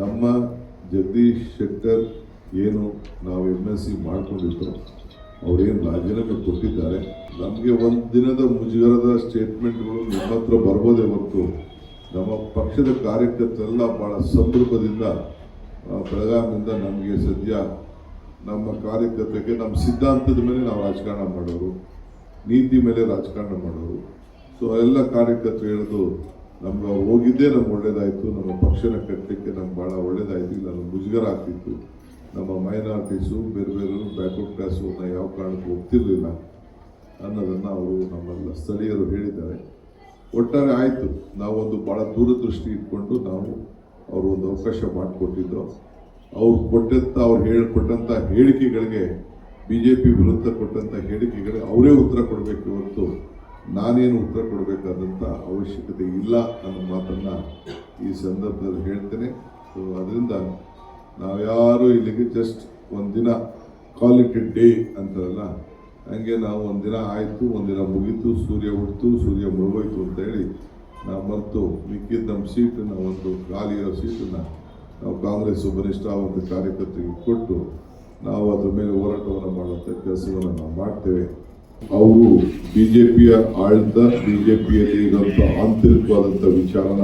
ನಮ್ಮ ಜಗದೀಶ್ ಶೆಟ್ಟರ್ ಏನು ನಾವು ಎಂ ಎಸ್ ಸಿ ಮಾಡ್ಕೊಂಡಿದ್ದೋ ಅವರೇನು ರಾಜೀನಾಮೆ ಕೊಟ್ಟಿದ್ದಾರೆ, ನಮಗೆ ಒಂದು ದಿನದ ಮುಜುಗರದ ಸ್ಟೇಟ್ಮೆಂಟ್ಗಳು ನಿಮ್ಮ ಹತ್ರ ಬರ್ಬೋದೇ ಹೊರತು, ನಮ್ಮ ಪಕ್ಷದ ಕಾರ್ಯಕರ್ತರೆಲ್ಲ ಭಾಳ ಸಂದರ್ಭದಿಂದ ಬೆಳಗಾವಿಯಿಂದ ನಮಗೆ ಸದ್ಯ ನಮ್ಮ ಕಾರ್ಯಕರ್ತಕ್ಕೆ ನಮ್ಮ ಸಿದ್ಧಾಂತದ ಮೇಲೆ ನಾವು ರಾಜಕಾರಣ ಮಾಡೋರು, ನೀತಿ ಮೇಲೆ ರಾಜಕಾರಣ ಮಾಡೋರು. ಸೊ ಎಲ್ಲ ಕಾರ್ಯಕರ್ತರು ಹೇಳೋದು ಅವ್ರು ಹೋಗಿದ್ದೇ ನಮ್ಗೆ ಒಳ್ಳೇದಾಯಿತು, ನಮ್ಮ ಪಕ್ಷನ ಕಟ್ಟಲಿಕ್ಕೆ ನಮ್ಗೆ ಭಾಳ ಒಳ್ಳೇದಾಯಿತು ಇಲ್ಲ ನಮ್ಗೆ ಮುಜುಗರ ಆಗ್ತಿತ್ತು. ನಮ್ಮ ಮೈನಾರಿಟೀಸು ಬೇರೆ ಬೇರೆ ಬ್ಯಾಕ್ವರ್ಡ್ ಕ್ಲಾಸು ಯಾವ ಕಾರಣಕ್ಕೂ ಹೋಗ್ತಿರ್ಲಿಲ್ಲ ಅನ್ನೋದನ್ನು ಅವರು ನಮ್ಮೆಲ್ಲ ಸ್ಥಳೀಯರು ಹೇಳಿದ್ದಾರೆ. ಒಟ್ಟಾರೆ ಆಯಿತು, ನಾವೊಂದು ಭಾಳ ದೂರದೃಷ್ಟಿ ಇಟ್ಕೊಂಡು ನಾವು ಅವರು ಒಂದು ಅವಕಾಶ ಮಾಡಿಕೊಟ್ಟಿದ್ದು. ಅವ್ರು ಕೊಟ್ಟಂಥ ಅವ್ರು ಹೇಳಿಕೊಟ್ಟಂಥ ಹೇಳಿಕೆಗಳಿಗೆ ಬಿ ಜೆ ಪಿ ವಿರುದ್ಧ ಕೊಟ್ಟಂಥ ಹೇಳಿಕೆಗಳಿಗೆ ಅವರೇ ಉತ್ತರ ಕೊಡಬೇಕು ಹೊರತು ನಾನೇನು ಉತ್ತರ ಕೊಡಬೇಕಾದಂಥ ಅವಶ್ಯಕತೆ ಇಲ್ಲ ಅನ್ನೋ ಮಾತನ್ನು ಈ ಸಂದರ್ಭದಲ್ಲಿ ಹೇಳ್ತೇನೆ. ಸೊ ಅದರಿಂದ ನಾವ್ಯಾರು ಇಲ್ಲಿಗೆ ಜಸ್ಟ್ ಒಂದಿನ ಕಾಲ್ ಇಟ್ ಡೇ ಅಂತಾರಲ್ಲ, ಹಂಗೆ ನಾವು ಒಂದಿನ ಆಯಿತು ಒಂದಿನ ಮುಗೀತು, ಸೂರ್ಯ ಹುಟ್ಟಿತು ಸೂರ್ಯ ಮುಳುಗೋಯ್ತು ಅಂತ ಹೇಳಿ ನಾವು ಮತ್ತು ಮಿಕ್ಕಿದ ನಮ್ಮ ಸೀಟನ್ನು, ಒಂದು ಖಾಲಿ ಇರೋ ಸೀಟನ್ನು ನಾವು ಕಾಂಗ್ರೆಸ್ ಬಲಿಷ್ಠ ಒಂದು ಕಾರ್ಯಕರ್ತರಿಗೆ ಕೊಟ್ಟು ನಾವು ಅದರ ಮೇಲೆ ಹೋರಾಟವನ್ನು ಮಾಡುವಂಥ ಕೆಲಸವನ್ನು ನಾವು ಮಾಡ್ತೇವೆ. ಅವರು ಬಿ ಜೆ ಪಿಯ ಇರುವಂತಹ ಬಿ ಜೆ ಪಿಯಲ್ಲಿ ವಿಚಾರನ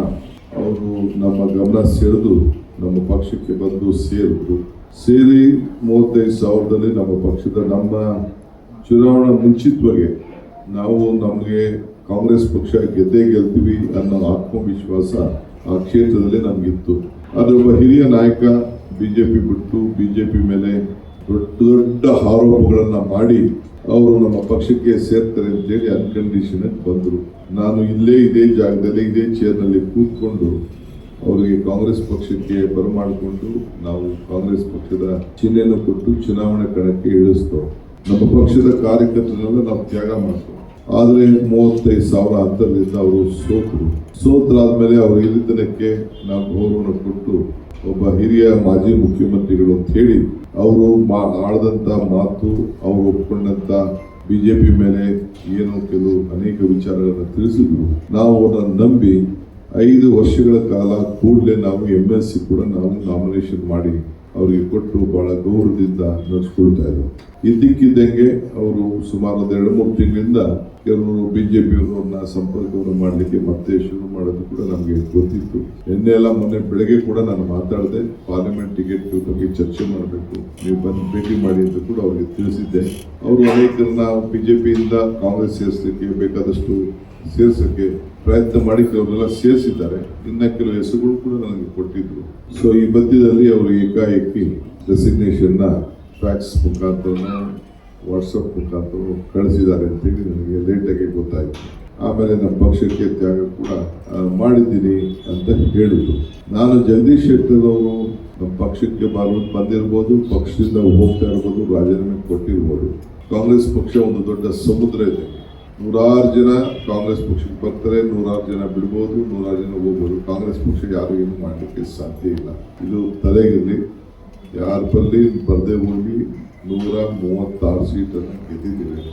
ಅವರು ನಮ್ಮ ಗಮನ ಸೆಳೆದು ನಮ್ಮ ಪಕ್ಷಕ್ಕೆ ಬಂದು ಸೇರಿದ್ರು. ಸೇರಿ ಮೂವತ್ತೈದು ಸಾವಿರದಲ್ಲಿ ನಮ್ಮ ಪಕ್ಷದ ನಮ್ಮ ಚುನಾವಣಾ ಮುಂಚಿತವಾಗಿ ನಾವು ನಮಗೆ ಕಾಂಗ್ರೆಸ್ ಪಕ್ಷ ಗೆದ್ದೇ ಗೆಲ್ತೀವಿ ಅನ್ನೋ ಆತ್ಮವಿಶ್ವಾಸ ಆ ಕ್ಷೇತ್ರದಲ್ಲಿ ನಮಗಿತ್ತು. ಆದರೆ ಒಬ್ಬ ಹಿರಿಯ ನಾಯಕ ಬಿಜೆಪಿ ಬಿಟ್ಟು ಬಿಜೆಪಿ ಮೇಲೆ ದೊಡ್ಡ ದೊಡ್ಡ ಆರೋಪಗಳನ್ನು ಮಾಡಿ ಅವರು ನಮ್ಮ ಪಕ್ಷಕ್ಕೆ ಸೇರ್ತಾರೆ ಅಂತೇಳಿ ಅನ್ಕಂಡೀಷನ್ ಬಂದರು. ನಾನು ಇಲ್ಲೇ ಇದೇ ಜಾಗದಲ್ಲಿ ಇದೇ ಚೇರ್ನಲ್ಲಿ ಕೂತ್ಕೊಂಡು ಅವರಿಗೆ ಕಾಂಗ್ರೆಸ್ ಪಕ್ಷಕ್ಕೆ ಬರಮಾಡಿಕೊಂಡು ನಾವು ಕಾಂಗ್ರೆಸ್ ಪಕ್ಷದ ಚಿಹ್ನೆಯನ್ನು ಕೊಟ್ಟು ಚುನಾವಣೆ ಕಣಕ್ಕೆ ಇಳಿಸ್ತೋ ನಮ್ಮ ಪಕ್ಷದ ಕಾರ್ಯಕರ್ತರನ್ನೆಲ್ಲ ನಾವು ತ್ಯಾಗ ಮಾಡ್ತೇವೆ. ಆದರೆ ಮೂವತ್ತೈದು ಸಾವಿರ ಅಂತರದಿಂದ ಅವರು ಸೋತರು. ಸೋತರಾದ್ಮೇಲೆ ಅವರು ಇಲ್ಲಿದ್ದನಕ್ಕೆ ನಾವು ಗೌರವನ ಕೊಟ್ಟು ಒಬ್ಬ ಹಿರಿಯ ಮಾಜಿ ಮುಖ್ಯಮಂತ್ರಿಗಳು ಅಂತ ಹೇಳಿ, ಅವರು ಮಾ ಆಡದಂತ ಮಾತು ಅವರು ಒಪ್ಕೊಂಡಂತ ಬಿಜೆಪಿ ಮೇಲೆ ಏನು ಕೆಲವು ಅನೇಕ ವಿಚಾರಗಳನ್ನು ತಿಳಿಸಿದ್ರು. ನಾವು ಅವರನ್ನು ನಂಬಿ ಐದು ವರ್ಷಗಳ ಕಾಲ ಕೂಡಲೇ ನಾವು ಎಂ ಎಸ್ ಸಿ ಕೂಡ ನಾವು ನಾಮಿನೇಷನ್ ಮಾಡಿ ಅವರಿಗೆ ಕೊಟ್ಟು ಬಹಳ ಗೌರವದಿಂದ ನಡೆಸ್ಕೊಳ್ತಾ ಇದ್ರು. ಇದ್ದಕ್ಕಿದ್ದಂಗೆ ಅವರು ಸುಮಾರು ಒಂದು ಎರಡು ಮೂರು ತಿಂಗಳಿಂದ ಕೆಲವರು ಬಿಜೆಪಿಯವ್ರನ್ನ ಸಂಪರ್ಕವನ್ನು ಮಾಡಲಿಕ್ಕೆ ಮತ್ತೆ ಶುರು ಮಾಡೋದು ಕೂಡ ನಮಗೆ ಗೊತ್ತಿತ್ತು. ನಿನ್ನೆ ಎಲ್ಲ ಮೊನ್ನೆ ಬೆಳಗ್ಗೆ ಕೂಡ ನಾನು ಮಾತಾಡಿದೆ ಪಾರ್ಲಿಮೆಂಟ್ ಟಿಕೆಟ್ ಬಗ್ಗೆ ಚರ್ಚೆ ಮಾಡಬೇಕು, ನೀವು ಬಂದು ಭೇಟಿ ಮಾಡಿ ಅಂತ ಕೂಡ ಅವರಿಗೆ ತಿಳಿಸಿದ್ದೆ. ಅವರು ಅನೇಕರನ್ನ ಬಿಜೆಪಿಯಿಂದ ಕಾಂಗ್ರೆಸ್ ಸೇರಿಸಲಿಕ್ಕೆ ಬೇಕಾದಷ್ಟು ಸೇರ್ಸಕ್ಕೆ ಪ್ರಯತ್ನ ಮಾಡಿ ಕೆಲವರೆಲ್ಲ ಸೇರಿಸಿದ್ದಾರೆ. ಇನ್ನ ಕೆಲವು ಹೆಸರುಗಳು ಕೂಡ ನನಗೆ ಕೊಟ್ಟಿದ್ರು. ಸೊ ಈ ಮಧ್ಯದಲ್ಲಿ ಅವರು ಏಕಾಏಕಿ ರೆಸಿಗ್ನೇಷನ್ನ ಫ್ಯಾಕ್ಸ್ ಮುಖಾಂತರ ವಾಟ್ಸಪ್ ಮುಖಾಂತರ ಕಳಿಸಿದ್ದಾರೆ ಅಂತೇಳಿ ನನಗೆ ಲೇಟಾಗಿ ಗೊತ್ತಾಯಿತು. ಆಮೇಲೆ ನಮ್ಮ ಪಕ್ಷಕ್ಕೆ ತ್ಯಾಗ ಕೂಡ ಮಾಡಿದ್ದೀನಿ ಅಂತ ಹೇಳಿದರು. ನಾನು ಜಗದೀಶ್ ಶೆಟ್ಟರ್ ನಮ್ಮ ಪಕ್ಷಕ್ಕೆ ಬಾರು ಬಂದಿರ್ಬೋದು, ಪಕ್ಷದಿಂದ ಹೋಗ್ತಾ ಇರ್ಬೋದು, ರಾಜೀನಾಮೆ ಕೊಟ್ಟಿರ್ಬೋದು. ಕಾಂಗ್ರೆಸ್ ಪಕ್ಷ ಒಂದು ದೊಡ್ಡ ಸಮುದ್ರ ಇದೆ. ನೂರಾರು ಜನ ಕಾಂಗ್ರೆಸ್ ಪಕ್ಷಕ್ಕೆ ಬರ್ತಾರೆ, ನೂರಾರು ಜನ ಬಿಡ್ಬೋದು, ನೂರಾರು ಜನ ಹೋಗ್ಬೋದು. ಕಾಂಗ್ರೆಸ್ ಪಕ್ಷ ಯಾರು ಏನು ಮಾಡಲಿಕ್ಕೆ ಸಾಧ್ಯ ಇಲ್ಲ. ಇದು ತಲೆಗಿರಲಿ. ಯಾರ ಬರಲಿ, ಬರದೇ ಹೋಗಿ ನೂರ ಮೂವತ್ತಾರು ಸೀಟನ್ನು ಗೆದ್ದಿದ್ದೇವೆ